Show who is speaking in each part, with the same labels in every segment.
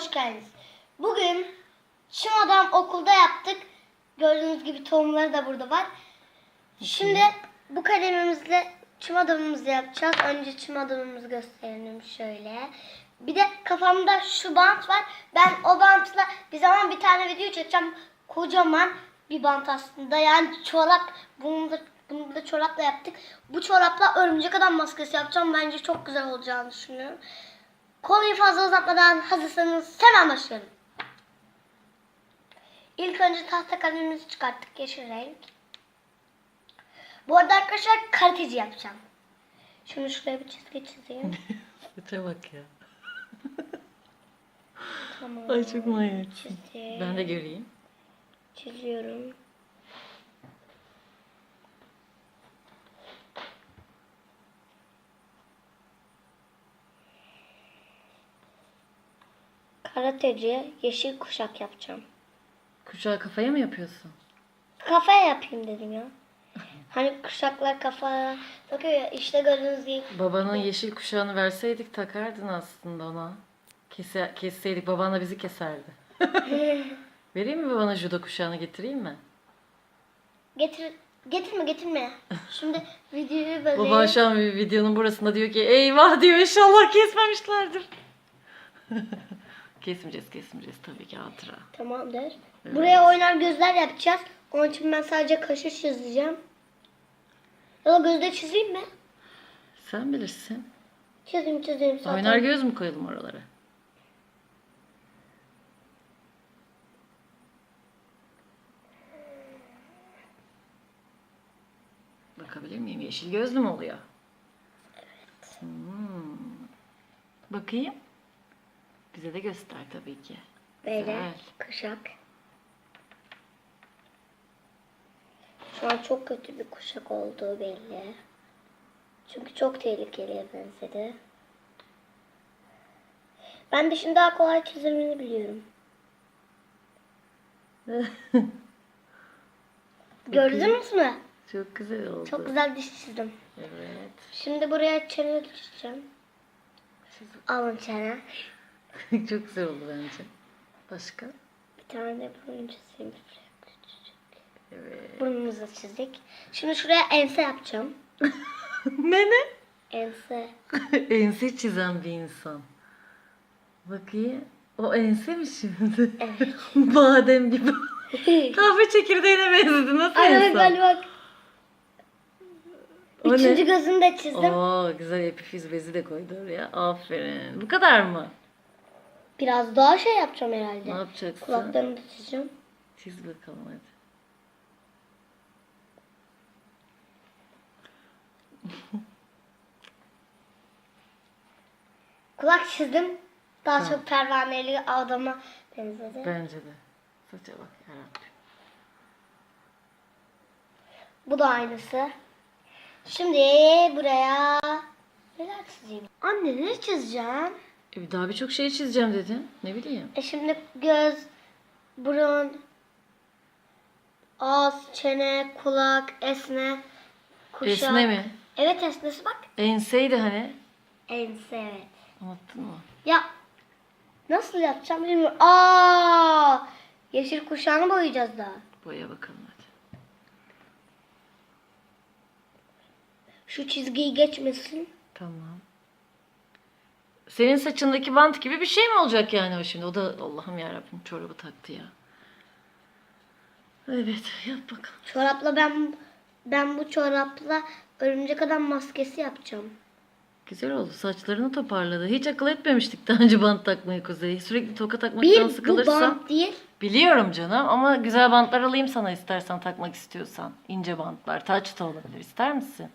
Speaker 1: hoş geldiniz. Bugün çim adam okulda yaptık. Gördüğünüz gibi tohumları da burada var. Şimdi bu kalemimizle çim adamımızı yapacağız. Önce çim adamımızı gösterelim şöyle. Bir de kafamda şu bant var. Ben o bantla bir zaman bir tane video çekeceğim. Kocaman bir bant aslında. Yani çorap. Bunu da, bunu da çorapla yaptık. Bu çorapla örümcek adam maskesi yapacağım. Bence çok güzel olacağını düşünüyorum. Konuyu fazla uzatmadan hazırsanız hemen başlayalım. İlk önce tahta kalemimizi çıkarttık yeşil renk. Bu arada arkadaşlar karateci yapacağım. Şimdi şuraya bir çizgi çizeyim.
Speaker 2: Saça bak ya.
Speaker 1: Tamam.
Speaker 2: Ay çok manyak.
Speaker 1: Çizdim.
Speaker 2: Ben de göreyim.
Speaker 1: Çiziyorum. Karateci yeşil kuşak yapacağım.
Speaker 2: Kuşağı kafaya mı yapıyorsun?
Speaker 1: Kafaya yapayım dedim ya. Hani kuşaklar kafaya takıyor ya işte gördüğünüz gibi.
Speaker 2: Babanın yeşil kuşağını verseydik takardın aslında ona. Kese, kesseydik baban da bizi keserdi. Vereyim mi babana judo kuşağını getireyim mi?
Speaker 1: Getir, getirme getirme. Şimdi videoyu böyle...
Speaker 2: Baban şu an videonun burasında diyor ki eyvah diyor inşallah kesmemişlerdir. kesmeyeceğiz kesmeyeceğiz tabii ki hatıra.
Speaker 1: Tamamdır. Buraya oynar gözler yapacağız. Onun için ben sadece kaşı çizeceğim. Ya da gözde çizeyim mi?
Speaker 2: Sen bilirsin.
Speaker 1: Çizeyim çizeyim zaten.
Speaker 2: Oynar göz mü koyalım oralara? Bakabilir miyim? Yeşil gözlü mü oluyor? Evet. Bakayım. Bize de göster tabii ki.
Speaker 1: Böyle
Speaker 2: Güzel.
Speaker 1: kuşak. Şu an çok kötü bir kuşak olduğu belli. Çünkü çok tehlikeliye benzedi. Ben de şimdi daha kolay çizimini biliyorum. Gördünüz mü?
Speaker 2: Çok güzel oldu.
Speaker 1: Çok güzel diş çizdim.
Speaker 2: Evet.
Speaker 1: Şimdi buraya çene çizeceğim. Alın çene.
Speaker 2: Çok güzel oldu bence. Başka?
Speaker 1: Bir tane de burun çizeyim. Şuraya küçücük.
Speaker 2: Evet.
Speaker 1: Burnumuzu çizdik. Şimdi şuraya ense yapacağım.
Speaker 2: ne ne?
Speaker 1: Ense.
Speaker 2: ense çizen bir insan. Bakayım. O ense mi şimdi?
Speaker 1: Evet.
Speaker 2: Badem gibi. Kahve çekirdeğine benzedi. Nasıl
Speaker 1: Ay
Speaker 2: ense?
Speaker 1: bak bak.
Speaker 2: O
Speaker 1: Üçüncü
Speaker 2: ne?
Speaker 1: gözünü de çizdim.
Speaker 2: Oo güzel epifiz bezi de koydu oraya. Aferin. Bu kadar mı?
Speaker 1: Biraz daha şey yapacağım
Speaker 2: Ne
Speaker 1: herhalde.
Speaker 2: yapacaksın?
Speaker 1: Kulaklarını çizeceğim.
Speaker 2: Çiz bakalım hadi.
Speaker 1: Kulak çizdim. Daha
Speaker 2: Tamam.
Speaker 1: çok pervaneli adama benzedi.
Speaker 2: Bence de. Saça bak yarabbim.
Speaker 1: Bu da aynısı. Şimdi buraya neler çizeyim? Anne ne çizeceğim?
Speaker 2: E, daha birçok şey çizeceğim dedin. Ne bileyim.
Speaker 1: E şimdi göz, burun, ağız, çene, kulak, esne, kuşak.
Speaker 2: Esne mi?
Speaker 1: Evet esnesi bak.
Speaker 2: Enseydi hani.
Speaker 1: Ense evet.
Speaker 2: Unuttun mu?
Speaker 1: Ya nasıl yapacağım bilmiyorum. Aa! Yeşil kuşağını boyayacağız daha.
Speaker 2: Boya bakalım hadi.
Speaker 1: Şu çizgiyi geçmesin.
Speaker 2: Tamam. Senin saçındaki bant gibi bir şey mi olacak yani o şimdi? O da Allah'ım yarabbim çorabı taktı ya. Evet yap bakalım.
Speaker 1: Çorapla ben ben bu çorapla örümcek adam maskesi yapacağım.
Speaker 2: Güzel oldu. Saçlarını toparladı. Hiç akıl etmemiştik daha önce bant takmayı Kuzey. Sürekli toka takmaktan
Speaker 1: Bir bu bant değil.
Speaker 2: Biliyorum canım ama güzel bantlar alayım sana istersen takmak istiyorsan. İnce bantlar. Taç da olabilir. İster misin?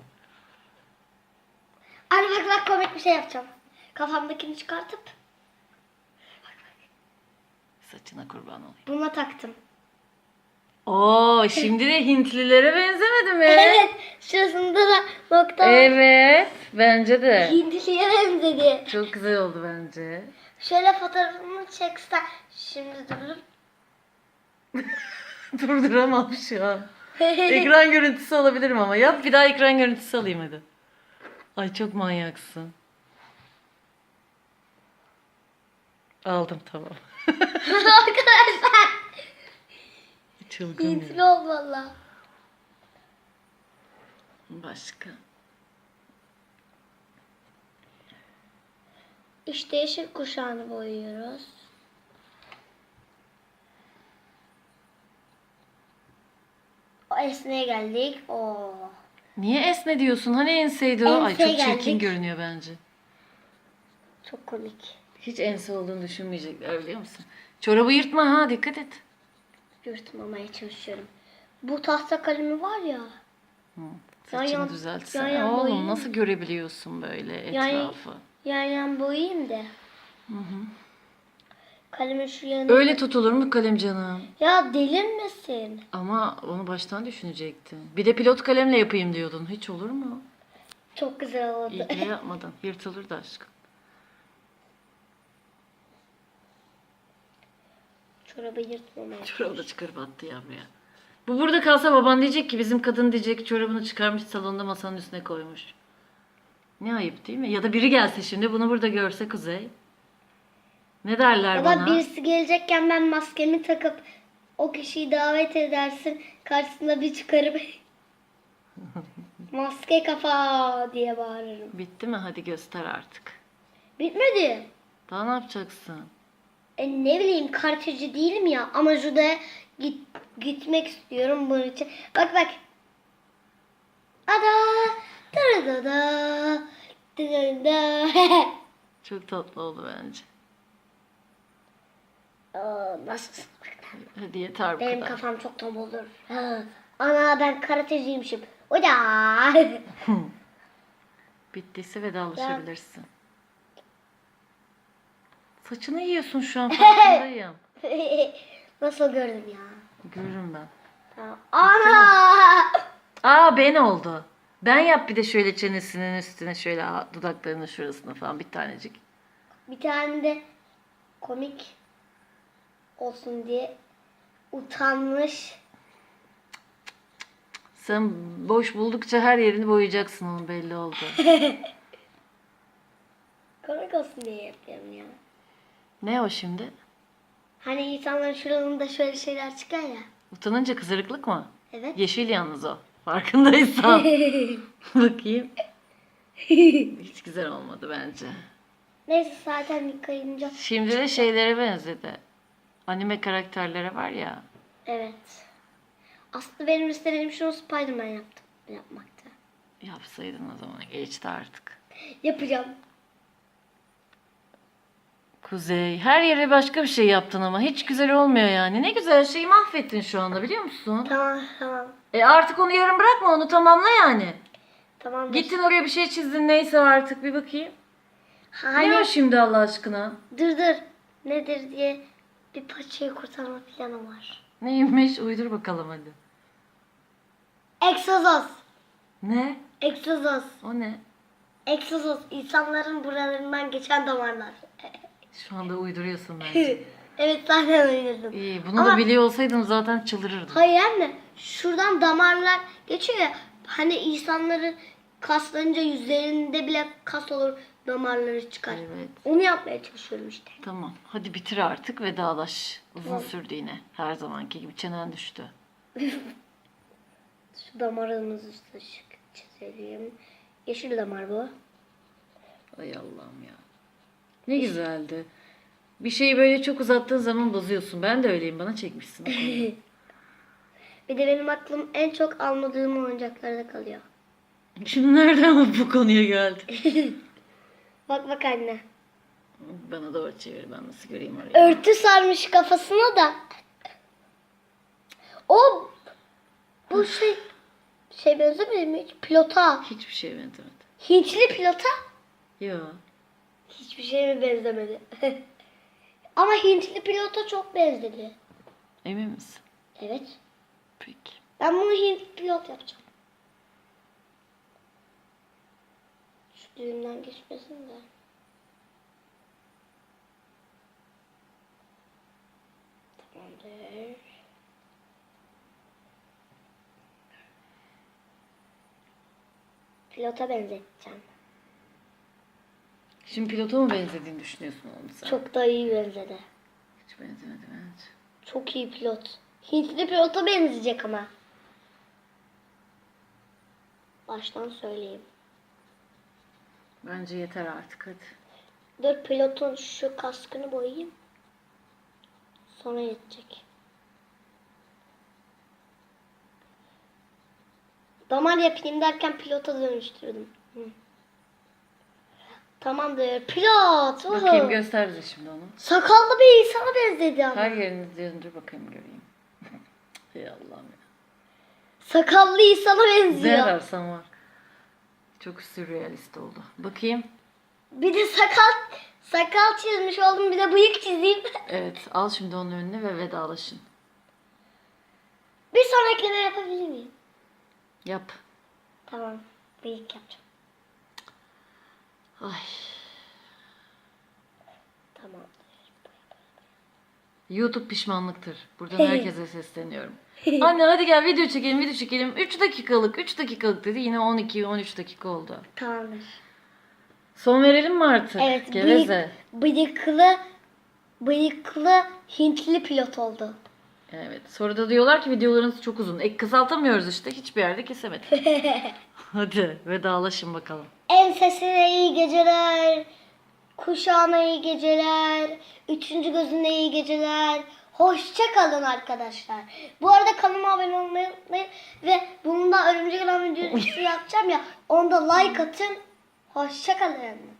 Speaker 1: Anne bak bak komik bir şey yapacağım. Kafamdakini çıkartıp
Speaker 2: Saçına kurban olayım.
Speaker 1: buna taktım.
Speaker 2: Oo şimdi de Hintlilere benzemedi mi?
Speaker 1: Evet. Şurasında da nokta var.
Speaker 2: Evet. Bence de.
Speaker 1: Hintliye benzedi.
Speaker 2: Çok güzel oldu bence.
Speaker 1: Şöyle fotoğrafımı çeksen. Şimdi durup.
Speaker 2: Durduramam şu an. ekran görüntüsü alabilirim ama. Yap bir daha ekran görüntüsü alayım hadi. Ay çok manyaksın. Aldım tamam.
Speaker 1: Arkadaşlar.
Speaker 2: Çılgın ya.
Speaker 1: Hintli ol valla.
Speaker 2: Başka.
Speaker 1: İşte yeşil kuşağını boyuyoruz. O esneye geldik. Oo.
Speaker 2: Niye esne diyorsun? Hani enseydi o? Ay çok çirkin
Speaker 1: geldik.
Speaker 2: görünüyor bence.
Speaker 1: Çok komik.
Speaker 2: Hiç ense olduğunu düşünmeyecekler biliyor musun? Çorabı yırtma ha dikkat et.
Speaker 1: Yırtmamaya çalışıyorum. Bu tahta kalemi var ya.
Speaker 2: Hı.
Speaker 1: Yan
Speaker 2: Saçını
Speaker 1: yan-
Speaker 2: düzeltsene.
Speaker 1: yan yan
Speaker 2: Oğlum
Speaker 1: boyayayım.
Speaker 2: nasıl görebiliyorsun böyle
Speaker 1: Yan-
Speaker 2: etrafı?
Speaker 1: Yan yan boyayayım da. Kalemin şu yanına.
Speaker 2: Öyle tutulur mu kalem canım?
Speaker 1: Ya delinmesin.
Speaker 2: Ama onu baştan düşünecektin. Bir de pilot kalemle yapayım diyordun. Hiç olur mu?
Speaker 1: Çok güzel oldu.
Speaker 2: İyi yapmadın. Yırtılır da aşkım.
Speaker 1: Çorabı yırtmamaya.
Speaker 2: Çorabı da çıkarıp attı yavruya. Bu burada kalsa baban diyecek ki bizim kadın diyecek ki çorabını çıkarmış salonda masanın üstüne koymuş. Ne ayıp değil mi? Ya da biri gelse şimdi bunu burada görse Kuzey. Ne derler
Speaker 1: Ya da
Speaker 2: bana?
Speaker 1: birisi gelecekken ben maskemi takıp o kişiyi davet edersin. Karşısında bir çıkarıp maske kafa diye bağırırım.
Speaker 2: Bitti mi? Hadi göster artık.
Speaker 1: Bitmedi.
Speaker 2: Daha ne yapacaksın?
Speaker 1: E ne bileyim karteci değilim ya ama judaya git, gitmek istiyorum bunun için. Bak bak. Ada. Dırıdıdı. Dırıdı.
Speaker 2: Çok tatlı oldu bence.
Speaker 1: Aa, Nasılsın?
Speaker 2: Hadi yeter bu
Speaker 1: Benim
Speaker 2: kadar.
Speaker 1: kafam çok tam olur. Ha. Ana ben karateciymişim. O da.
Speaker 2: Bittiyse vedalaşabilirsin. Saçını yiyorsun şu an farkındayım.
Speaker 1: Nasıl gördüm ya?
Speaker 2: Görürüm ben.
Speaker 1: Tamam. Ana!
Speaker 2: Aa ben oldu. Ben yap bir de şöyle çenesinin üstüne şöyle dudaklarının şurasına falan bir tanecik.
Speaker 1: Bir tane de komik olsun diye utanmış.
Speaker 2: Sen boş buldukça her yerini boyayacaksın onun belli oldu.
Speaker 1: Komik olsun diye yapıyorum ya.
Speaker 2: Ne o şimdi?
Speaker 1: Hani insanların şuralarında şöyle şeyler çıkar ya.
Speaker 2: Utanınca kızarıklık mı?
Speaker 1: Evet.
Speaker 2: Yeşil yalnız o. Farkındaysan. Bakayım. Hiç güzel olmadı bence.
Speaker 1: Neyse zaten yıkayınca.
Speaker 2: Şimdi de şeylere benzedi. Anime karakterlere var ya.
Speaker 1: Evet. Aslında benim istediğim şunu Spiderman yaptım. Yapmakta.
Speaker 2: Yapsaydın o zaman geçti artık.
Speaker 1: Yapacağım.
Speaker 2: Kuzey, her yere başka bir şey yaptın ama hiç güzel olmuyor yani. Ne güzel şeyi mahvettin şu anda biliyor musun?
Speaker 1: Tamam tamam.
Speaker 2: E artık onu yarım bırakma, onu tamamla yani.
Speaker 1: Tamam.
Speaker 2: Gittin oraya bir şey çizdin neyse artık bir bakayım.
Speaker 1: Hani
Speaker 2: Ne o şimdi Allah aşkına?
Speaker 1: dur dur. Nedir diye bir paçayı kurtarma planı var.
Speaker 2: Neymiş? Uydur bakalım hadi.
Speaker 1: Exozos.
Speaker 2: Ne?
Speaker 1: Exozos.
Speaker 2: O ne?
Speaker 1: Exozos. insanların buralarından geçen damarlar.
Speaker 2: Şu anda uyduruyorsun bence.
Speaker 1: evet zaten uydurdum.
Speaker 2: İyi, bunu da
Speaker 1: Ama-
Speaker 2: biliyor olsaydım zaten çıldırırdım.
Speaker 1: Hayır anne. Şuradan damarlar geçiyor ya. Hani insanların kaslarınca yüzlerinde bile kas olur damarları çıkar.
Speaker 2: Evet.
Speaker 1: Onu yapmaya çalışıyorum işte.
Speaker 2: Tamam. Hadi bitir artık vedalaş. Uzun sürdü yine. Her zamanki gibi çenen düştü.
Speaker 1: Şu damarımızı da şık çizelim. Yeşil damar bu.
Speaker 2: Ay Allah'ım ya. Ne güzeldi. Bir şeyi böyle çok uzattığın zaman bozuyorsun. Ben de öyleyim. Bana çekmişsin.
Speaker 1: Bir de benim aklım en çok almadığım oyuncaklarda kalıyor.
Speaker 2: Şimdi nereden bu konuya geldi?
Speaker 1: Bak bak anne.
Speaker 2: Bana doğru çevir. Ben nasıl göreyim orayı?
Speaker 1: Örtü sarmış kafasına da. O bu şey şey benzemiyor mu hiç? Pilota.
Speaker 2: Hiçbir şey benzemedi.
Speaker 1: Hintli pilota.
Speaker 2: Yo.
Speaker 1: Hiçbir şey mi benzemedi? Ama Hintli pilota çok benzedi.
Speaker 2: Emin misin?
Speaker 1: Evet.
Speaker 2: Peki.
Speaker 1: Ben bunu Hintli pilot yapacağım. Şu düğümden geçmesin de. Tamamdır. Pilota benzeteceğim.
Speaker 2: Şimdi pilota mı benzediğini düşünüyorsun oğlum sen?
Speaker 1: Çok da iyi benzedi.
Speaker 2: Hiç benzemedi bence.
Speaker 1: Çok iyi pilot. Hintli pilota benzeyecek ama. Baştan söyleyeyim.
Speaker 2: Bence yeter artık hadi.
Speaker 1: Dur pilotun şu kaskını boyayayım. Sonra yetecek. Damar yapayım derken pilota dönüştürdüm. Hı. Tamamdır. Pilot. uhu.
Speaker 2: Bakayım göster bize şimdi onu.
Speaker 1: Sakallı bir insana benzedi ama.
Speaker 2: Her yerini döndür bakayım göreyim. Ey Allah'ım ya.
Speaker 1: Sakallı insana
Speaker 2: Ne
Speaker 1: benziyor.
Speaker 2: ararsan var. Çok sürrealist oldu. Bakayım.
Speaker 1: Bir de sakal sakal çizmiş oldum. Bir de bıyık çizeyim.
Speaker 2: Evet al şimdi onun önüne ve vedalaşın.
Speaker 1: bir sonrakine yapabilir miyim?
Speaker 2: Yap.
Speaker 1: Tamam. Bıyık yapacağım.
Speaker 2: Ay.
Speaker 1: Tamam.
Speaker 2: YouTube pişmanlıktır. Buradan herkese sesleniyorum. Anne hadi gel video çekelim video çekelim. 3 dakikalık 3 dakikalık dedi. Yine 12-13 dakika oldu.
Speaker 1: Tamamdır.
Speaker 2: Son verelim mi artık?
Speaker 1: Evet.
Speaker 2: Geveze.
Speaker 1: Bıyık, bıyıklı bıyıklı Hintli pilot oldu.
Speaker 2: Evet. Sonra da diyorlar ki videolarınız çok uzun. E kısaltamıyoruz işte. Hiçbir yerde kesemedik. hadi vedalaşın bakalım.
Speaker 1: Ensesine iyi geceler. Kuşağına iyi geceler. Üçüncü gözüne iyi geceler. Hoşça kalın arkadaşlar. Bu arada kanalıma abone olmayı unutmayın. Ve bunun da örümcek adam videosu yapacağım ya. Onda like atın. Hoşça kalın.